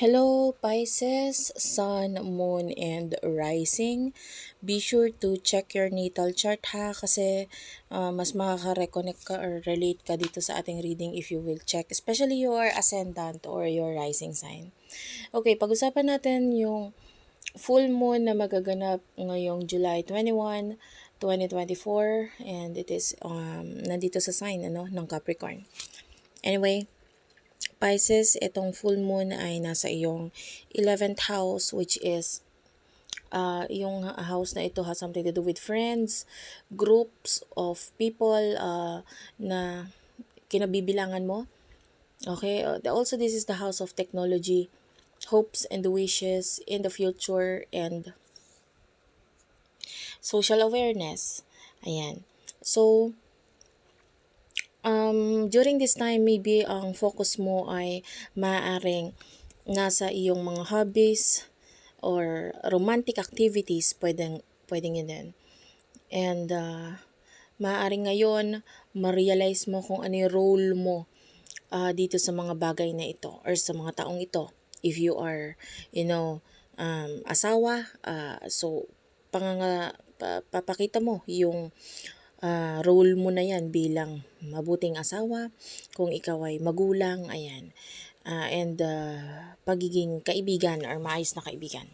Hello Pisces, Sun, Moon, and Rising. Be sure to check your natal chart ha kasi uh, mas makaka-reconnect ka or relate ka dito sa ating reading if you will check. Especially your ascendant or your rising sign. Okay, pag-usapan natin yung full moon na magaganap ngayong July 21, 2024 and it is um, nandito sa sign ano, ng Capricorn. Anyway, Pisces, itong full moon ay nasa iyong 11th house which is uh, yung house na ito has something to do with friends, groups of people uh, na kinabibilangan mo. Okay, uh, also this is the house of technology, hopes and wishes in the future and social awareness. Ayan. So, um, during this time, maybe ang focus mo ay maaaring nasa iyong mga hobbies or romantic activities, pwedeng, pwedeng yun din. And uh, maaaring ngayon, ma-realize mo kung ano yung role mo uh, dito sa mga bagay na ito or sa mga taong ito. If you are, you know, um, asawa, uh, so panganga, pa, papakita mo yung uh, role mo na yan bilang mabuting asawa, kung ikaw ay magulang, ayan. Uh, and uh, pagiging kaibigan or maayos na kaibigan.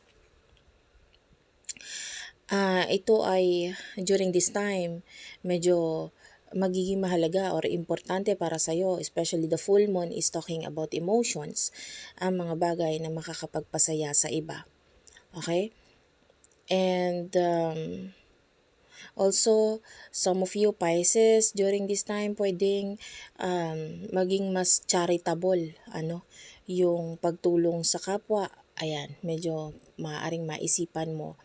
Uh, ito ay during this time medyo magiging mahalaga or importante para sa iyo, especially the full moon is talking about emotions, ang mga bagay na makakapagpasaya sa iba. Okay? And um, Also, some of you Pisces, during this time, pwedeng um, maging mas charitable, ano, yung pagtulong sa kapwa. Ayan, medyo maaaring maisipan mo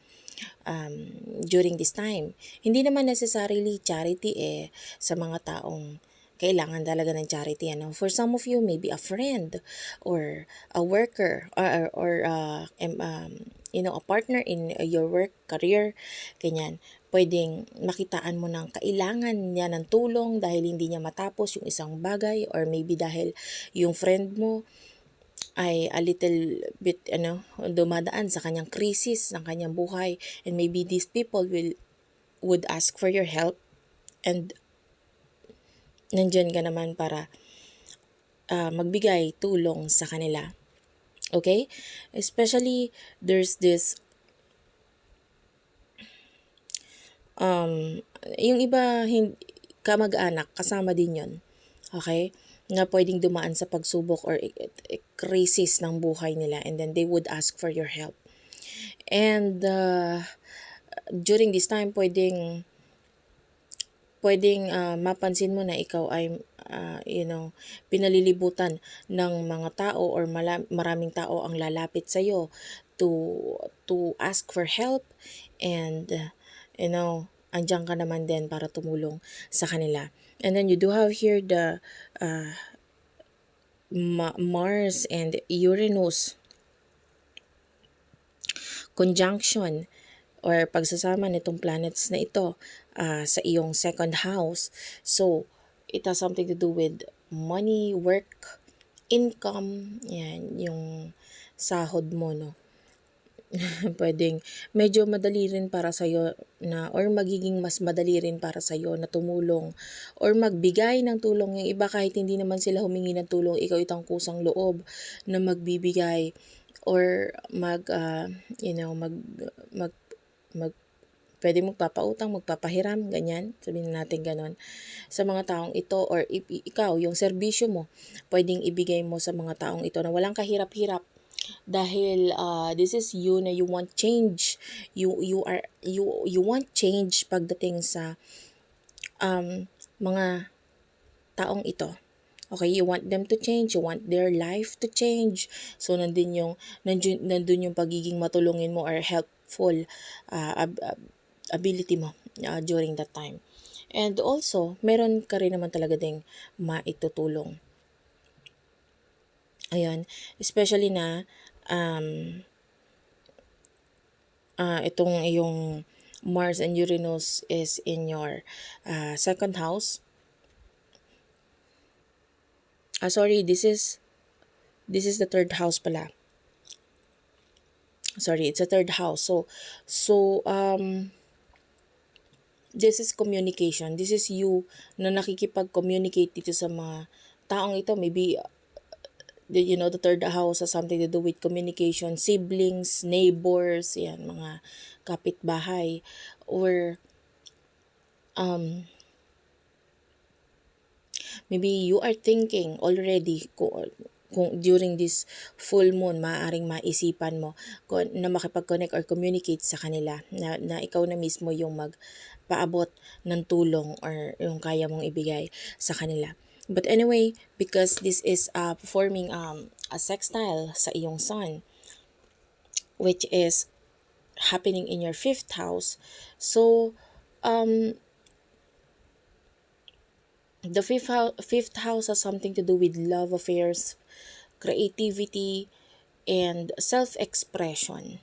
um, during this time. Hindi naman necessarily charity eh sa mga taong kailangan talaga ng charity ano for some of you maybe a friend or a worker or or uh, um, you know a partner in your work career ganyan pwedeng makitaan mo ng kailangan niya ng tulong dahil hindi niya matapos yung isang bagay or maybe dahil yung friend mo ay a little bit ano dumadaan sa kanyang krisis ng kanyang buhay. And maybe these people will would ask for your help. And nandyan ka naman para uh, magbigay tulong sa kanila. Okay? Especially there's this um, yung iba, hindi, kamag-anak, kasama din yon Okay? Na pwedeng dumaan sa pagsubok or crisis ng buhay nila and then they would ask for your help. And uh, during this time, pwedeng pwedeng uh, mapansin mo na ikaw ay uh, you know pinalilibutan ng mga tao or maraming tao ang lalapit sa iyo to to ask for help and uh, you know, andyan ka naman din para tumulong sa kanila. And then you do have here the uh, Ma- Mars and Uranus conjunction or pagsasama nitong planets na ito uh, sa iyong second house. So, it has something to do with money, work, income, yan, yung sahod mo, no? pwedeng medyo madali rin para sa iyo na or magiging mas madali rin para sa iyo na tumulong or magbigay ng tulong. Yung iba kahit hindi naman sila humingi ng tulong ikaw itang kusang loob na magbibigay or mag uh, you know mag mag mag pwede magpapautang, magpapahiram, ganyan, sabihin natin ganon, sa mga taong ito or ikaw, yung serbisyo mo, pwedeng ibigay mo sa mga taong ito na walang kahirap-hirap dahil uh, this is you na you want change. You you are you you want change pagdating sa um, mga taong ito. Okay you want them to change you want their life to change. So nandun yung nandun, nandun yung pagiging matulungin mo or helpful uh, ab, ab, ability mo uh, during that time. And also meron ka rin naman talaga ding maitutulong. Ayan, especially na um, uh, itong yung Mars and Uranus is in your uh, second house. Ah, sorry, this is this is the third house pala. sorry, it's a third house. So, so, um, this is communication. This is you na nakikipag-communicate dito sa mga taong ito. Maybe, the- you know, the third house has something to do with communication, siblings, neighbors, yan, mga kapitbahay, or, um, maybe you are thinking already kung, kung during this full moon, maaaring maisipan mo na makipag-connect or communicate sa kanila na, na ikaw na mismo yung magpaabot ng tulong or yung kaya mong ibigay sa kanila. But anyway, because this is uh, performing um, a sextile sa iyong sun, which is happening in your fifth house, so um, the fifth house, fifth house has something to do with love affairs, creativity, and self-expression.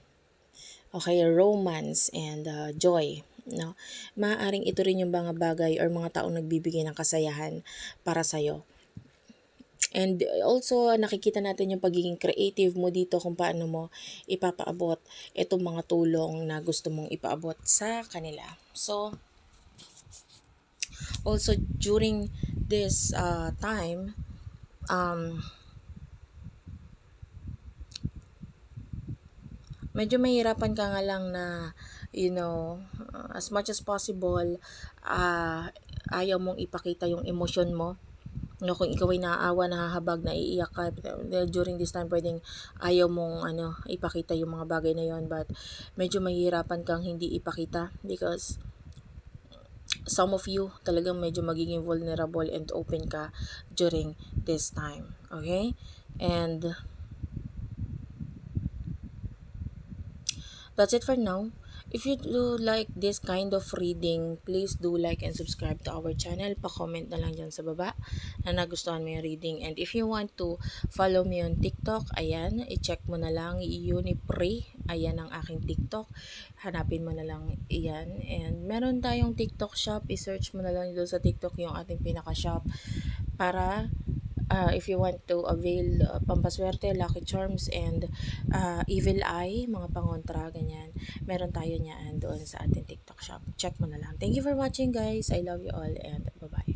Okay, romance and uh, joy. No? Maaaring ito rin yung mga bagay or mga taong nagbibigay ng kasayahan para sa'yo. And also, nakikita natin yung pagiging creative mo dito kung paano mo ipapaabot itong mga tulong na gusto mong ipaabot sa kanila. So, also during this uh, time, um, medyo mahirapan ka nga lang na, you know, as much as possible, uh, ayaw mong ipakita yung emosyon mo. No, kung ikaw ay naaawa, nahahabag, naiiyak ka, dahil during this time, pwedeng ayaw mong ano, ipakita yung mga bagay na yon but medyo mahirapan kang hindi ipakita because some of you talagang medyo magiging vulnerable and open ka during this time. Okay? And that's it for now. If you do like this kind of reading, please do like and subscribe to our channel. Pa-comment na lang dyan sa baba na nagustuhan mo yung reading. And if you want to follow me on TikTok, ayan, i-check mo na lang Unipre. Ayan ang aking TikTok. Hanapin mo na lang iyan. And meron tayong TikTok shop. I-search mo na lang dito sa TikTok yung ating pinaka-shop para uh, if you want to avail uh, pampaswerte, lucky charms, and uh, evil eye, mga pangontra, ganyan, meron tayo niyan doon sa ating TikTok shop. Check mo na lang. Thank you for watching guys. I love you all and bye-bye.